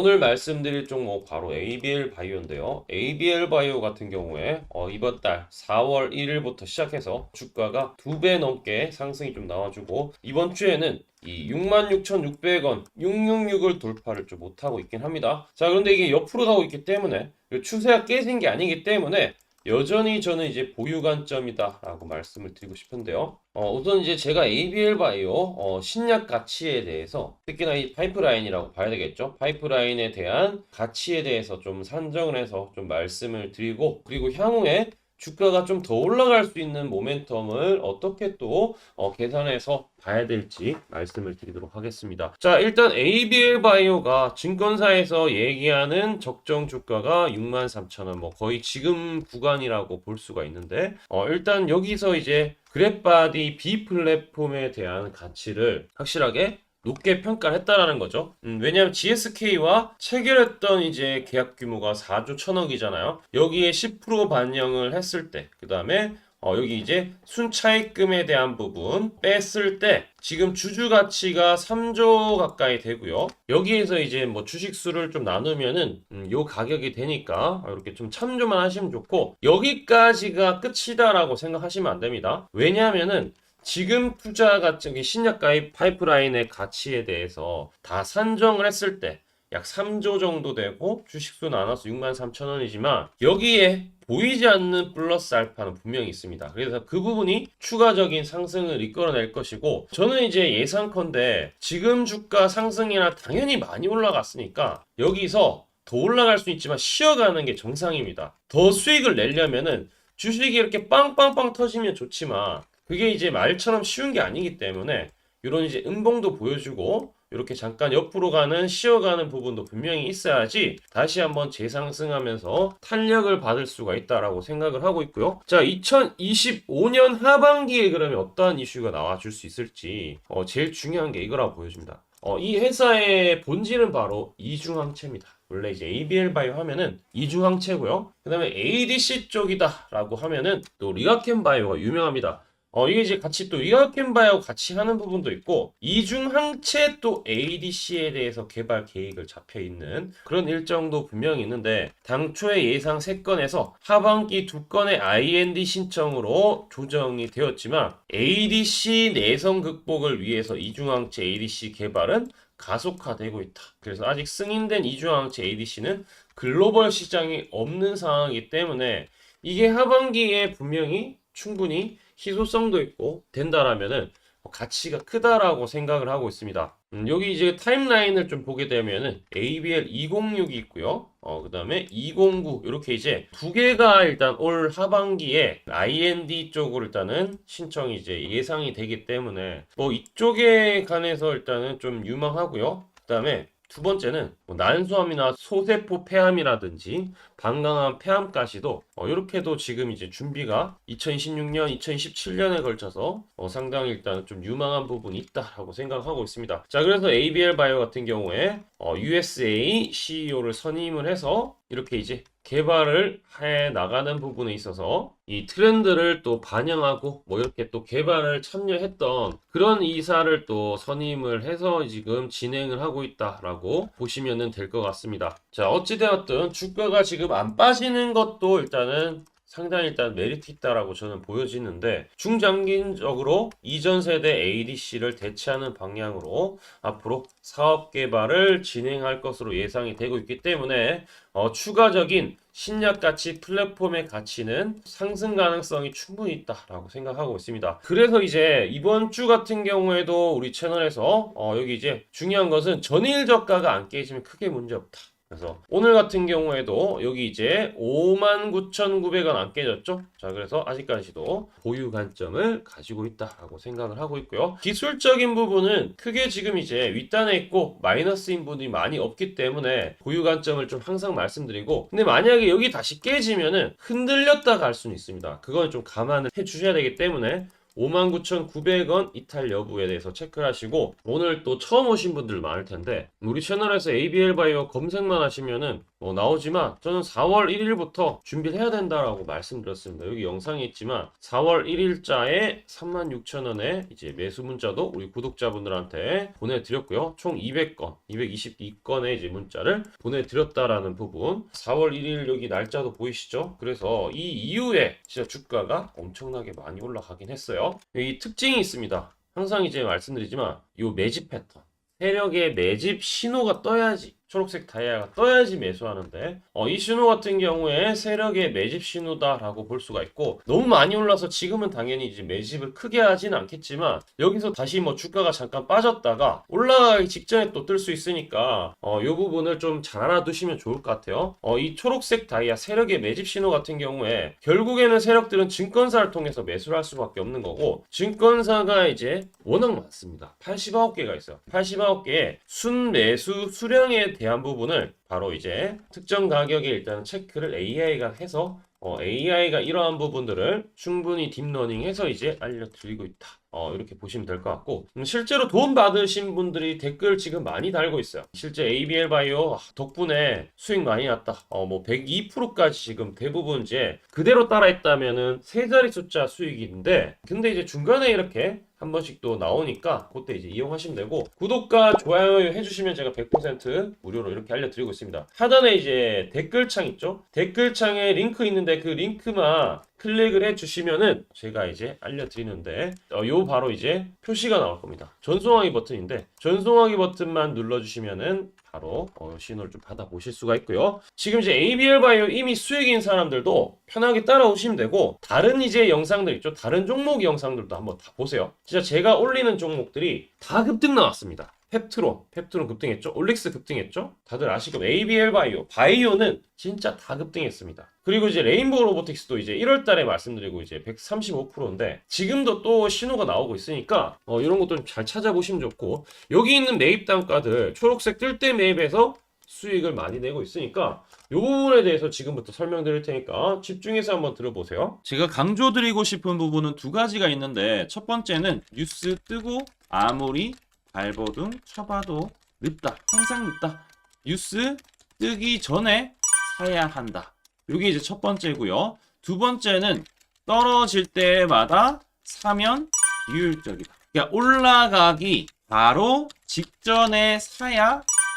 오늘 말씀드릴 종목 바로 ABL 바이오인데요. ABL 바이오 같은 경우에 어, 이번 달 4월 1일부터 시작해서 주가가 두 배 넘게 상승이 좀 나와주고 이번 주에는 이 66,600원, 666을 돌파를 좀 못하고 있긴 합니다. 자, 그런데 이게 옆으로 가고 있기 때문에 이 추세가 깨진 게 아니기 때문에 여전히 저는 이제 보유 관점이다라고 말씀을 드리고 싶은데요. 어, 우선 이제 제가 ABL 바이오 어, 신약 가치에 대해서 특히나 이 파이프라인이라고 봐야 되겠죠. 파이프라인에 대한 가치에 대해서 좀 산정을 해서 좀 말씀을 드리고 그리고 향후에 주가가 좀 더 올라갈 수 있는 모멘텀을 어떻게 또 어, 계산해서 봐야 될지 말씀을 드리도록 하겠습니다. 자, 일단 ABL 바이오가 증권사에서 얘기하는 적정 주가가 63,000원, 뭐 거의 지금 구간이라고 볼 수가 있는데, 어, 일단 여기서 이제 그랩바디 B 플랫폼에 대한 가치를 확실하게 높게 평가를 했다라는 거죠. 음, 왜냐하면 GSK와 체결했던 이제 계약 규모가 4조 1000억이잖아요. 여기에 10% 반영을 했을 때, 그 다음에 어, 여기 이제 순차익금에 대한 부분 뺐을 때 지금 주주 가치가 3조 가까이 되고요. 여기에서 이제 뭐 주식 수를 좀 나누면은 음, 요 가격이 되니까 이렇게 좀 참조만 하시면 좋고 여기까지가 끝이다라고 생각하시면 안 됩니다. 왜냐하면은 지금 투자 가치 신약 가입 파이프라인의 가치에 대해서 다 산정을 했을 때 약 3조 정도 되고 주식수 나눠서 6만 3천 원이지만 여기에 보이지 않는 플러스 알파는 분명히 있습니다. 그래서 그 부분이 추가적인 상승을 이끌어낼 것이고 저는 이제 예상컨대 지금 주가 상승이나 당연히 많이 올라갔으니까 여기서 더 올라갈 수 있지만 쉬어가는 게 정상입니다. 더 수익을 내려면은 주식이 이렇게 빵빵빵 터지면 좋지만 그게 이제 말처럼 쉬운 게 아니기 때문에 이런 이제 음봉도 보여주고 이렇게 잠깐 옆으로 가는 쉬어가는 부분도 분명히 있어야지 다시 한번 재상승하면서 탄력을 받을 수가 있다라고 생각을 하고 있고요. 자, 2025년 하반기에 그러면 어떠한 이슈가 나와줄 수 있을지 어, 제일 중요한 게 이거라고 보여집니다. 어, 이 회사의 본질은 바로 이중항체입니다. 원래 이제 ABL 바이오 하면은 이중항체고요. 그 다음에 ADC 쪽이다라고 하면은 또 리가켄 바이오가 유명합니다. 어, 이게 이제 같이 또 바이오 같이 하는 부분도 있고 이중항체 또 ADC에 대해서 개발 계획을 잡혀 있는 그런 일정도 분명히 있는데 당초의 예상 3건에서 하반기 2건의 IND 신청으로 조정이 되었지만 ADC 내성 극복을 위해서 이중항체 ADC 개발은 가속화되고 있다. 그래서 아직 승인된 이중항체 ADC는 글로벌 시장이 없는 상황이기 때문에 이게 하반기에 분명히 충분히 희소성도 있고 된다라면은 가치가 크다라고 생각을 하고 있습니다. 음, 여기 이제 타임라인을 좀 보게 되면은 ABL 206이 있고요. 어, 그 다음에 209 이렇게 이제 두 개가 일단 올 하반기에 IND 쪽으로 일단은 신청이 이제 예상이 되기 때문에 뭐 이쪽에 관해서 일단은 좀 유망하고요. 그 다음에 두 번째는 뭐 난소암이나 소세포 폐암이라든지 방광암 폐암까지도 어, 이렇게도 지금 이제 준비가 2026년, 2017년에 걸쳐서 어, 상당히 일단 좀 유망한 부분이 있다라고 생각하고 있습니다. 자, 그래서 ABL 바이오 같은 경우에 어, USA CEO를 선임을 해서 이렇게 이제 개발을 해 나가는 부분에 있어서 이 트렌드를 또 반영하고 뭐 이렇게 또 개발을 참여했던 그런 이사를 또 선임을 해서 지금 진행을 하고 있다라고 보시면 될 것 같습니다. 자, 어찌되었든 주가가 지금 안 빠지는 것도 일단은 상당히 일단 메리트 있다라고 저는 보여지는데 중장기적으로 이전 세대 ADC를 대체하는 방향으로 앞으로 사업 개발을 진행할 것으로 예상이 되고 있기 때문에 어, 추가적인 신약 가치 플랫폼의 가치는 상승 가능성이 충분히 있다라고 생각하고 있습니다. 그래서 이제 이번 주 같은 경우에도 우리 채널에서 어, 여기 이제 중요한 것은 전일 저가가 안 깨지면 크게 문제 없다. 그래서 오늘 같은 경우에도 여기 이제 59,900원 안 깨졌죠? 자, 그래서 아직까지도 보유 관점을 가지고 있다라고 생각을 하고 있고요. 기술적인 부분은 크게 지금 이제 윗단에 있고 마이너스인 부분이 많이 없기 때문에 보유 관점을 좀 항상 말씀드리고 근데 만약에 여기 다시 깨지면은 흔들렸다 갈 수는 있습니다. 그건 좀 감안을 해 주셔야 되기 때문에 59,900원 이탈 여부에 대해서 체크를 하시고 오늘 또 처음 오신 분들 많을 텐데 우리 채널에서 ABL 바이오 검색만 하시면은 뭐 나오지만 저는 4월 1일부터 준비를 해야 된다라고 말씀드렸습니다. 여기 영상에 있지만 4월 1일자에 36,000원에 이제 매수 문자도 우리 구독자분들한테 보내드렸고요. 총 200건, 222건의 이제 문자를 보내드렸다라는 부분. 4월 1일 여기 날짜도 보이시죠? 그래서 이 이후에 진짜 주가가 엄청나게 많이 올라가긴 했어요. 이 특징이 있습니다. 항상 이제 말씀드리지만 이 매집 패턴. 세력의 매집 신호가 떠야지 초록색 다이아가 떠야지 매수하는데 어, 이 신호 같은 경우에 세력의 매집 신호다라고 볼 수가 있고 너무 많이 올라서 지금은 당연히 이제 매집을 크게 하진 않겠지만 여기서 다시 뭐 주가가 잠깐 빠졌다가 올라가기 직전에 또 뜰 수 있으니까 어, 이 부분을 좀 잘 알아두시면 좋을 것 같아요. 어, 이 초록색 다이아 세력의 매집 신호 같은 경우에 결국에는 세력들은 증권사를 통해서 매수를 할 수밖에 없는 거고 증권사가 이제 워낙 많습니다. 89개가 있어요. 89개의 순매수 수량에 대한 부분을 바로 이제 특정 가격에 일단 체크를 AI가 해서 어, AI가 이러한 부분들을 충분히 딥러닝해서 이제 알려드리고 있다. 어, 이렇게 보시면 될 것 같고 음, 실제로 도움 받으신 분들이 댓글 지금 많이 달고 있어요. 실제 ABL 바이오 아, 덕분에 수익 많이 났다. 어, 뭐 102%까지 지금 대부분 이제 그대로 따라했다면은 세 자리 숫자 수익인데 근데 이제 중간에 이렇게 한 번씩 또 나오니까 그때 이제 이용하시면 되고 구독과 좋아요 해주시면 제가 100% 무료로 이렇게 알려드리고 있습니다. 하단에 이제 댓글창 있죠? 댓글창에 링크 있는데 그 링크만 클릭을 해주시면은 제가 이제 알려드리는데 어, 요 바로 이제 표시가 나올 겁니다. 전송하기 버튼인데 전송하기 버튼만 눌러주시면은 바로 어, 신호를 좀 받아보실 수가 있고요. 지금 이제 ABL 바이오 이미 수익인 사람들도 편하게 따라오시면 되고 다른 이제 영상들 있죠. 다른 종목 영상들도 한번 다 보세요. 진짜 제가 올리는 종목들이 다 급등 나왔습니다. 펩트론, 펩트론 급등했죠. 올릭스 급등했죠. 다들 아시고 ABL 바이오, 바이오는 진짜 다 급등했습니다. 그리고 이제 레인보우 로보틱스도 이제 1월 달에 말씀드리고 이제 135%인데 지금도 또 신호가 나오고 있으니까 어, 이런 것도 좀 잘 찾아보시면 좋고 여기 있는 매입 단가들 초록색 뜰 때 매입해서 수익을 많이 내고 있으니까 이 부분에 대해서 지금부터 설명드릴 테니까 집중해서 한번 들어보세요. 제가 강조드리고 싶은 부분은 두 가지가 있는데 첫 번째는 뉴스 뜨고 아무리 밟아도 쳐봐도 늦다. 항상 늦다. 뉴스 뜨기 전에 사야 한다. 이게 이제 첫 번째고요. 두 번째는 떨어질 때마다 사면 비효율적이다. 그러니까 올라가기 바로 직전에 사야